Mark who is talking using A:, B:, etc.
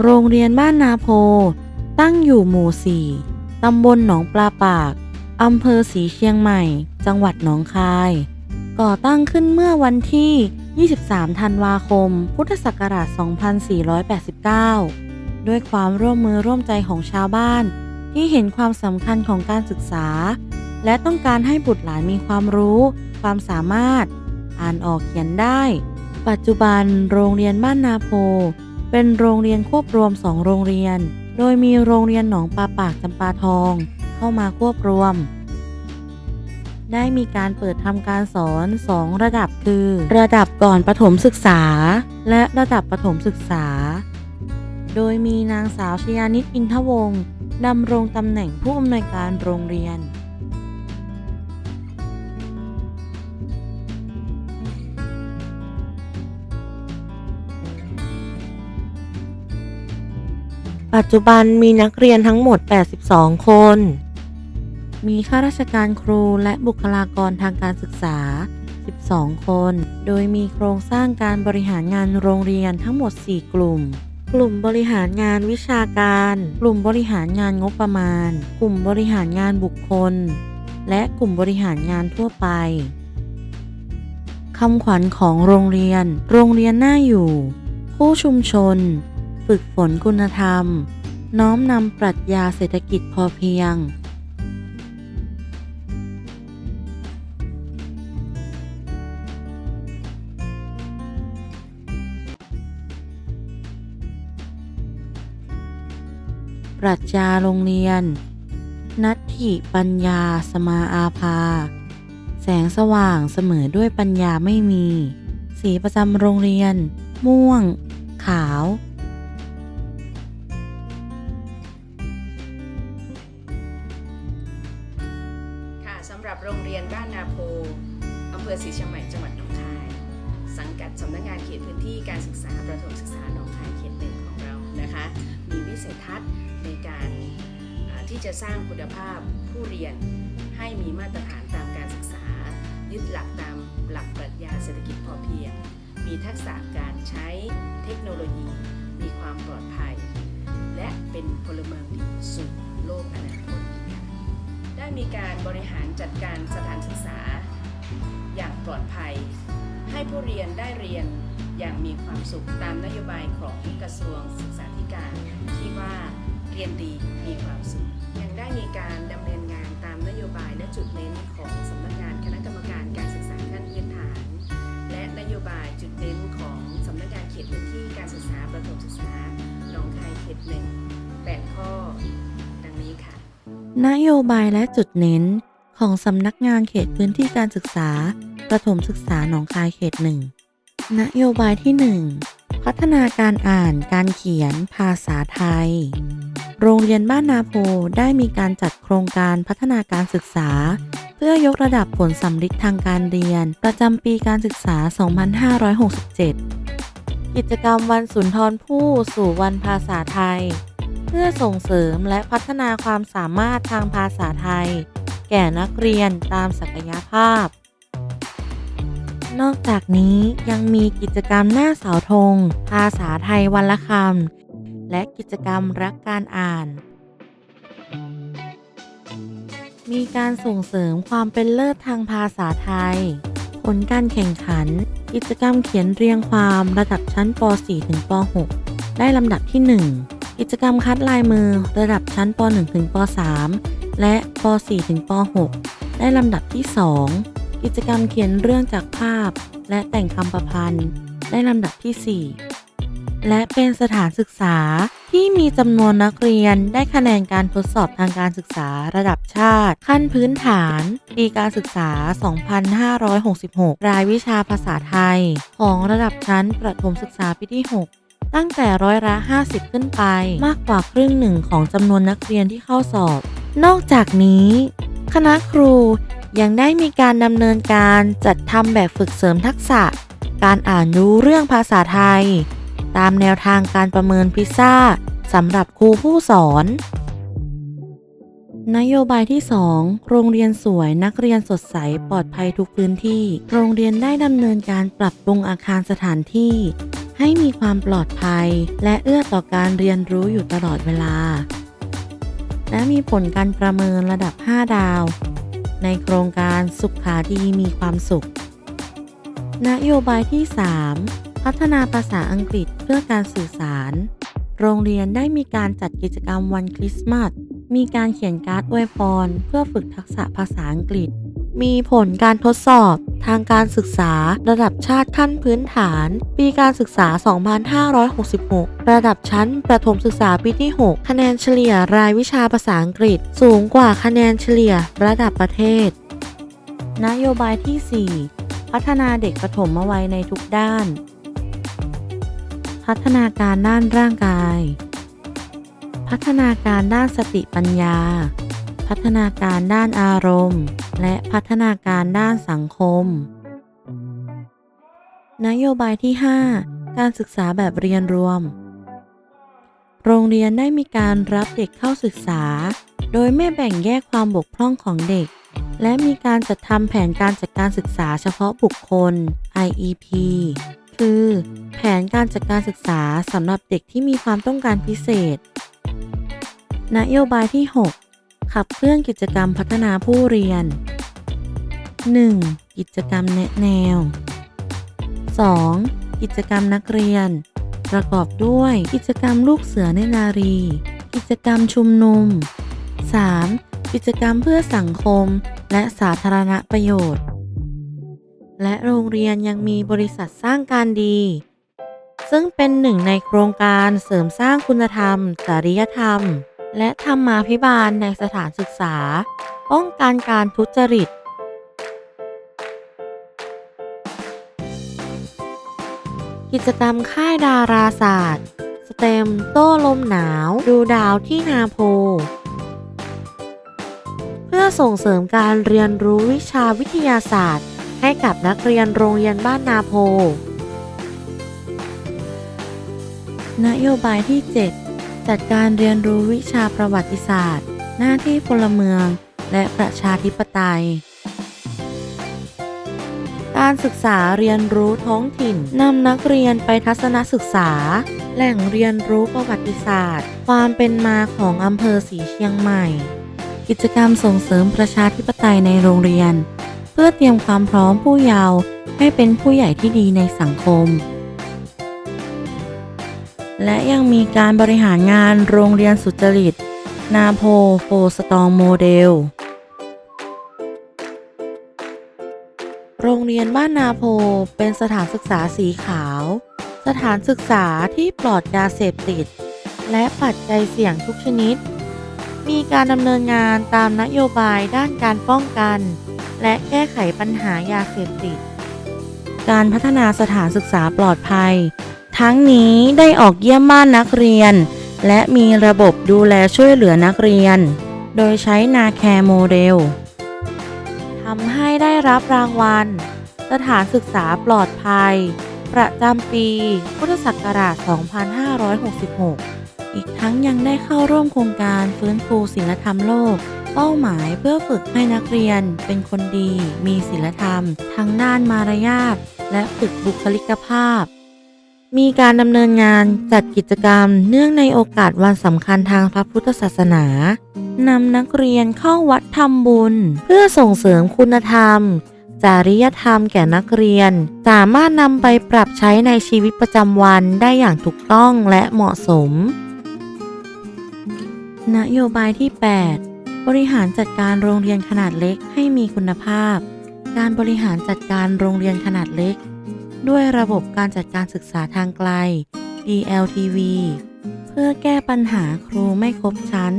A: โรงเรียนบ้านนาโพ ตั้งอยู่หมู่ 4 ตำบลหนองปลาปาก อำเภอสีเชียงใหม่ จังหวัดหนองคาย ก่อตั้งขึ้นเมื่อวันที่ 23 ธันวาคม พุทธศักราช 2489 ด้วยความร่วมมือร่วมใจของชาวบ้าน ที่เห็นความสำคัญของการศึกษา และต้องการให้บุตรหลานมีความรู้ ความสามารถ อ่านออกเขียนได้ ปัจจุบันโรงเรียนบ้านนาโพ เป็นโรงเรียนควบรวม2โรงเรียน โดยมีโรงเรียนหนองปลาปากจำปาทองเข้ามาควบรวม ได้มีการเปิดทำการสอน2ระดับคือ ระดับก่อนประถมศึกษา และระดับประถมศึกษา โดยมีนางสาวชยานิตอินทวงศ์ดำรงตำแหน่งผู้อำนวยการโรงเรียน ปัจจุบันมีนักเรียนทั้งหมด 82 คน มีข้าราชการครูและบุคลากรทางการศึกษา 12 คน โดยมีโครงสร้างการบริหารงานโรงเรียนทั้งหมด 4 กลุ่ม กลุ่มบริหารงานวิชาการ กลุ่มบริหารงานงบประมาณ กลุ่มบริหารงานบุคคล และกลุ่มบริหารงานทั่วไปคำขวัญของโรงเรียน โรงเรียนน่าอยู่คู่ชุมชน ฝึกฝนคุณธรรม น้อมนำปรัชญาเศรษฐกิจพอเพียง ปรัชญาโรงเรียน นัตถิปัญญาสมาอาภา แสงสว่างเสมอด้วยปัญญาไม่มี สีประจำโรงเรียน ม่วง ขาวำ
B: หรับโรงเรียนบ้านนาโพอำเภอศรีเชียงใหม่จังหวัดหนองคาย สังกัดสำนักงานเขตพื้นที่การศึกษาประถมศึกษาหนองคายเขตหนึ่งของเรานะคะ มีวิสัยทัศน์ในการที่จะสร้างคุณภาพผู้เรียนให้มีมาตรฐานตามการศึกษา ยึดหลักตามหลักปรัชญาเศรษฐกิจพอเพียง มีทักษะการใช้เทคโนโลยี มีความปลอดภัย และเป็นพลเมืองดีสู่โลกอนาคต ได้มีการบริหารจัดการสถานศึกษา อย่างปลอดภัย ให้ผู้เรียนได้เรียนอย่างมีความสุขตามนโยบายของกระทรวงศึกษาธิการที่ว่าเรียนดีมีความสุขยังได้มีการดำเนินงานตามนโยบายและจุดเน้นของสำนักงานคณะกรรมการการศึกษาขั้นพื้นฐาน และนโยบายจุด น
A: โยบายและจุดเน้นของสำนักงานเขตพื้นที่การศึกษา ประถมศึกษาหนองคายเขตหนึ่งนโยบายที่ 1 พัฒนาการอ่านการเขียนภาษาไทย โรงเรียนบ้านนาโพได้มีการจัดโครงการพัฒนาการศึกษา เพื่อยกระดับผลสำลิดทางการเรียน ประจำปีการศึกษา 2567 กิจกรรมวันสุนทรภู่สู่วันภาษาไทย พื่อส่งเสริมและพัฒนาความสามารถทางภาษาไทย แก่นักเรียนตามศักยภาพ นอกจากนี้ยังมีกิจกรรมหน้าเสาธง ภาษาไทยวันละคำ และกิจกรรมรักการอ่าน มีการส่งเสริมความเป็นเลิศทางภาษาไทย ผลการแข่งขัน กิจกรรมเขียนเรียงความระดับชั้นป .4 ถึงป .6 ได้ลำดับที่ 1 กิจกรรมคัดลายมือระดับชั้นป .1 ถึงป .3 และป .4 ถึงป .6 ได้ลำดับที่ 2 กิจกรรมเขียนเรื่องจากภาพ และแต่งคำประพันธ์ ได้ลำดับที่ 4 และเป็นสถานศึกษาที่มีจำนวนนักเรียนได้คะแนนการทดสอบทางการศึกษาระดับชาติ ขั้นพื้นฐาน ปีการศึกษา 2566 รายวิชาภาษาไทย ของระดับชั้นประถมศึกษาปีที่ 6 ตั้งแต่ร้อยละ 50 ขึ้นไป มากกว่าครึ่งหนึ่งของจำนวนนักเรียนที่เข้าสอบ นอกจากนี้ คณะครูยังได้มีการดำเนินการจัดทำแบบฝึกเสริมทักษะ การอ่านรู้เรื่องภาษาไทย ตามแนวทางการประเมินพิซซ่าสำหรับครูผู้สอน นโยบายที่ 2 โรงเรียนสวยนักเรียนสดใสปลอดภัยทุกพื้นที่ โรงเรียนได้ดำเนินการปรับปรุงอาคารสถานที่ ให้มีความปลอดภัย และเอื้อต่อการเรียนรู้อยู่ตลอดเวลา และมีผลการประเมินระดับ 5 ดาว ในโครงการสุขขาดีมีความสุข นโยบายที่ 3 พัฒนาภาษาอังกฤษเพื่อการสื่อสาร โรงเรียนได้มีการจัดกิจกรรมวันคริสต์มาส มีการเขียนการ์ดอวยพรเพื่อฝึกทักษะภาษาอังกฤษ มีผลการทดสอบ ทางการศึกษา ระดับชาติขั้นพื้นฐาน ปีการศึกษา 2566 ระดับชั้นประถมศึกษาปีที่ 6 คะแนนเฉลี่ยรายวิชาภาษาอังกฤษ สูงกว่าคะแนนเฉลี่ยระดับประเทศ นโยบายที่ 4 พัฒนาเด็กปฐมวัยในทุกด้าน พัฒนาการด้านร่างกาย พัฒนาการด้านสติปัญญา พัฒนาการด้านอารมณ์ และพัฒนาการด้านสังคม นโยบายที่ 5 การศึกษาแบบเรียนรวม โรงเรียนได้มีการรับเด็กเข้าศึกษา โดยไม่แบ่งแยกความบกพร่องของเด็ก และมีการจัดทำแผนการจัดการศึกษาเฉพาะบุคคล IEP คือ แผนการจัดการศึกษาสำหรับเด็กที่มีความต้องการพิเศษ นโยบายที่ 6 ขับเคลื่อนกิจกรรมพัฒนาผู้เรียน 1. กิจกรรมแนะแนว 2. กิจกรรมนักเรียน ประกอบด้วยกิจกรรมลูกเสือในนารี กิจกรรมชุมนุม 3. กิจกรรมเพื่อสังคมและสาธารณประโยชน์ และโรงเรียนยังมีบริษัทสร้างการดี ซึ่งเป็นหนึ่งในโครงการเสริมสร้างคุณธรรม จริยธรรม และธรรมาภิบาลในสถานศึกษา ป้องกันการทุจริต กิจกรรมค่ายดาราศาสตร์ สเต็มโต้ลมหนาว ดูดาวที่นาโพ เพื่อส่งเสริมการเรียนรู้วิชาวิทยาศาสตร์ ให้กับนักเรียนโรงเรียนบ้านนาโพ นโยบายที่ 7 จัดการเรียนรู้วิชาประวัติศาสตร์ หน้าที่พลเมือง และประชาธิปไตย การศึกษาเรียนรู้ท้องถิ่นนำนักเรียนไปทัศนศึกษา แหล่งเรียนรู้ประวัติศาสตร์ ความเป็นมาของอำเภอสีเชียงใหม่ กิจกรรมส่งเสริมประชาธิปไตยในโรงเรียน เพื่อเตรียมความพร้อมผู้เยาว์ให้เป็นผู้ใหญ่ที่ดีในสังคม และยังมีการบริหารงานโรงเรียนสุจริต นาโพโฟสตองโมเดล โรงเรียนบ้านนาโพเป็นสถานศึกษาสีขาว สถานศึกษาที่ปลอดยาเสพติด และปัจจัยเสี่ยงทุกชนิด มีการดำเนินงานตามนโยบายด้านการป้องกัน และแก้ไขปัญหายาเสพติด การพัฒนาสถานศึกษาปลอดภัย ทั้งนี้ได้ออกเยี่ยมบ้านนักเรียน และมีระบบดูแลช่วยเหลือนักเรียน โดยใช้นาแคร์โมเดลทำให้ได้รับรางวัล สถานศึกษาปลอดภัย ประจำปี พุทธศักราช 2566 อีกทั้งยังได้เข้าร่วมโครงการฟื้นฟูศีลธรรมโลก เป้าหมายเพื่อฝึกให้นักเรียนเป็นคนดี มีศีลธรรม ทั้งด้านมารยาทและฝึกบุคลิกภาพ มีการดำเนินงานจัดกิจกรรม เนื่องในโอกาสวันสำคัญทางพระพุทธศาสนานำนักเรียนเข้าวัดทำบุญ เพื่อส่งเสริมคุณธรรม จริยธรรมแก่นักเรียน สามารถนำไปปรับใช้ในชีวิตประจำวันได้อย่างถูกต้องและเหมาะสม นโยบายที่ 8 บริหารจัดการโรงเรียนขนาดเล็กให้มีคุณภาพ การบริหารจัดการโรงเรียนขนาดเล็ก ด้วยระบบการจัดการศึกษาทางไกล DLTV เพื่อแก้ปัญหาครูไม่ครบชั้น